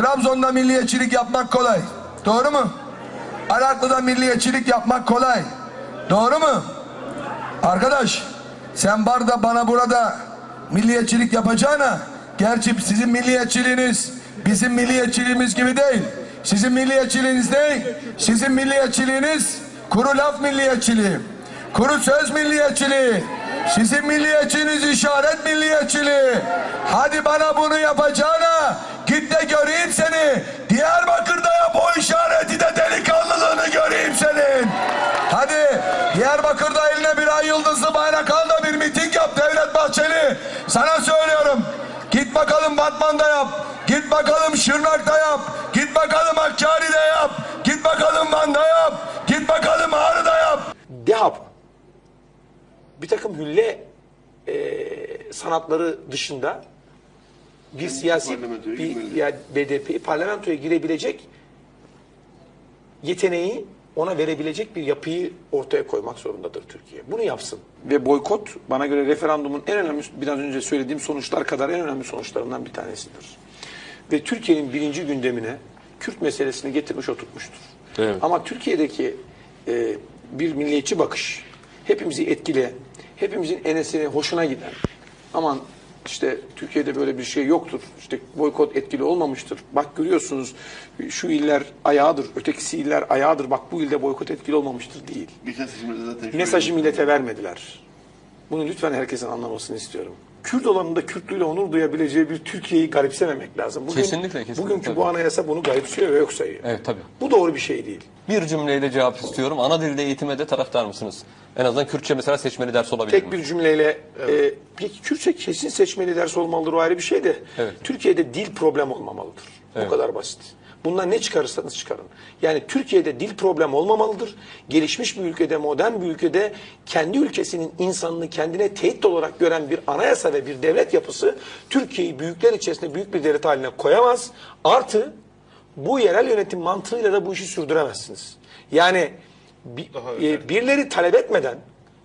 Trabzon'da milliyetçilik yapmak kolay. Doğru mu? Araklı'da milliyetçilik yapmak kolay. Doğru mu? Arkadaş sen barda bana burada milliyetçilik yapacağına gerçi sizin milliyetçiliğiniz bizim milliyetçiliğimiz gibi değil. Sizin milliyetçiliğiniz değil. Sizin milliyetçiliğiniz kuru laf milliyetçiliği. Kuru söz milliyetçiliği. Sizin milliyetçiniz işaret milliyetçiliği. Hadi bana bunu yapacağına git de göreyim seni. Diyarbakır'da yap o işareti de delikanlılığını göreyim senin. Hadi Diyarbakır'da eline bir ay yıldızlı bayrak al da bir miting yap Devlet Bahçeli. Sana söylüyorum. Git bakalım Batman'da yap. Git bakalım Şırnak'ta yap. Git bakalım Hakkari'de yap. Git bakalım Van'da yap. Git bakalım Ağrı'da yap. DEHAP bir takım hülle e, sanatları dışında bir siyasi parlamentoya bir girmeli. yani BDP parlamentoya girebilecek yeteneği ona verebilecek bir yapıyı ortaya koymak zorundadır Türkiye. Bunu yapsın. Ve boykot bana göre referandumun en önemli biraz önce söylediğim sonuçlar kadar en önemli sonuçlarından bir tanesidir. Ve Türkiye'nin birinci gündemine Kürt meselesini getirmiş oturtmuştur. Evet. Ama Türkiye'deki e, bir milliyetçi bakış hepimizi etkile, hepimizin enesine hoşuna giden. Aman işte Türkiye'de böyle bir şey yoktur. İşte boykot etkili olmamıştır. Bak görüyorsunuz şu iller ayağıdır, ötekisi iller ayağıdır. Bak bu ilde boykot etkili olmamıştır değil. Mesajı millete vermediler. Bunu lütfen herkesin anlamasını istiyorum. Kürt olanın da Kürtlüğüyle onur duyabileceği bir Türkiye'yi garipsememek lazım. Bugün, Kesinlikle, kesinlikle, Bugünkü bu tabii. anayasa bunu garipsiyor ve yok sayıyor. Evet tabii. Bu doğru bir şey değil. Bir cümleyle cevap istiyorum. Ana dilde eğitime de taraftar mısınız? En azından Kürtçe mesela seçmeli ders olabilir Tek mi? bir cümleyle e, peki Kürtçe kesin seçmeli ders olmalıdır o ayrı bir şey de. Evet. Türkiye'de dil problem olmamalıdır. Evet. O kadar basit. Bundan ne çıkarırsanız çıkarın. Yani Türkiye'de dil problem olmamalıdır. Gelişmiş bir ülkede, modern bir ülkede kendi ülkesinin insanını kendine tehdit olarak gören bir anayasa ve bir devlet yapısı Türkiye'yi büyükler içerisinde büyük bir devlet haline koyamaz. Artı bu yerel yönetim mantığıyla da bu işi sürdüremezsiniz. Yani bi- e, birileri talep etmeden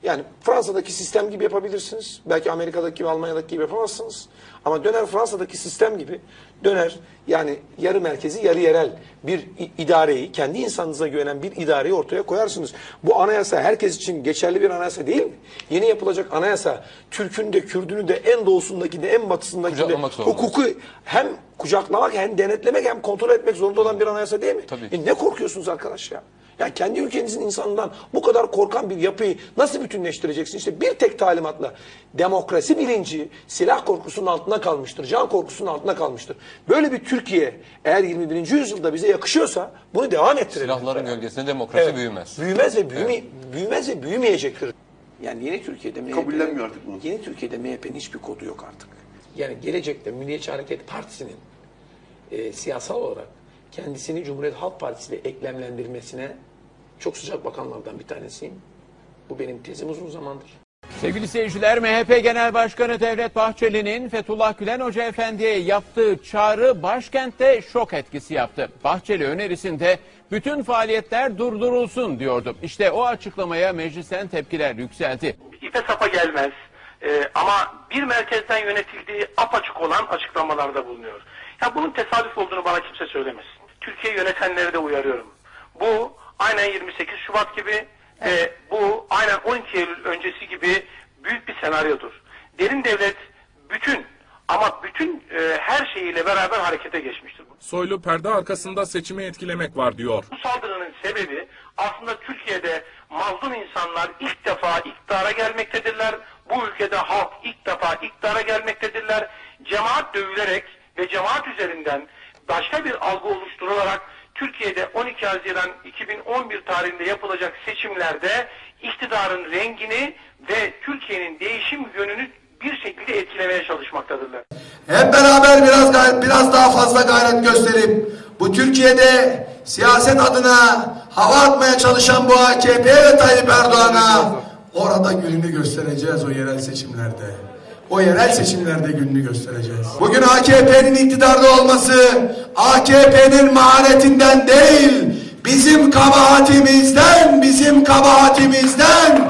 yani Fransa'daki sistem gibi yapabilirsiniz. Belki Amerika'daki gibi Almanya'daki gibi yapamazsınız. Ama döner Fransa'daki sistem gibi döner yani yarı merkezi yarı yerel bir idareyi kendi insanınıza güvenen bir idareyi ortaya koyarsınız. Bu anayasa herkes için geçerli bir anayasa değil mi? Yeni yapılacak anayasa Türk'ün de Kürdünü de en doğusundaki de en batısındaki de Kucaklamak zorunda. hukuku hem kucaklamak hem denetlemek hem kontrol etmek zorunda olan bir anayasa değil mi? Tabii. E ne korkuyorsunuz arkadaş ya? Ya kendi ülkenizin insanından bu kadar korkan bir yapıyı nasıl bütünleştireceksin? İşte bir tek talimatla demokrasi bilinci silah korkusunun altında kalmıştır. Can korkusunun altında kalmıştır. Böyle bir Türkiye eğer 21. yüzyılda bize yakışıyorsa bunu devam ettirelim. Silahların gölgesinde demokrasi Evet. büyümez. Büyümez ve büyüme, büyümez ve büyümeyecektir. Yani yeni Türkiye'de MHP'nin Kabullenmiyor artık bunu. Yeni Türkiye'de MHP'nin hiçbir kodu yok artık. Yani gelecekte Milliyetçi Hareket Partisi'nin e, siyasal olarak kendisini Cumhuriyet Halk Partisi ile eklemlendirmesine çok sıcak bakanlardan bir tanesiyim. Bu benim tezim uzun zamandır. Sevgili seyirciler, MHP Genel Başkanı Devlet Bahçeli'nin Fethullah Gülen Hoca Efendi'ye yaptığı çağrı başkentte şok etkisi yaptı. Bahçeli önerisinde bütün faaliyetler durdurulsun diyordu. İşte o açıklamaya meclisten tepkiler yükseldi. ipe sapa gelmez. Ee, ama bir merkezden yönetildiği apaçık olan açıklamalarda bulunuyor. Ya bunun tesadüf olduğunu bana kimse söylemesin. Türkiye yönetenleri de uyarıyorum. Bu aynen 28 Şubat gibi ve bu aynen 12 Eylül öncesi gibi büyük bir senaryodur. Derin devlet bütün ama bütün e, her şeyiyle beraber harekete geçmiştir. Soylu perde arkasında seçimi etkilemek var diyor. Bu saldırının sebebi aslında Türkiye'de mazlum insanlar ilk defa iktidara gelmektedirler. Bu ülkede halk ilk defa iktidara gelmektedirler. Cemaat dövülerek ve cemaat üzerinden başka bir algı oluşturularak Türkiye'de 12 Haziran 2011 tarihinde yapılacak seçimlerde iktidarın rengini ve Türkiye'nin değişim yönünü bir şekilde etkilemeye çalışmaktadırlar. Hep beraber biraz biraz daha fazla gayret gösterip bu Türkiye'de siyaset adına hava atmaya çalışan bu AKP ve Tayyip Erdoğan'a orada gününü göstereceğiz o yerel seçimlerde. O yerel seçimlerde gününü göstereceğiz. Bugün AKP'nin iktidarda olması AKP'nin maharetinden değil bizim kabahatimizden, bizim kabahatimizden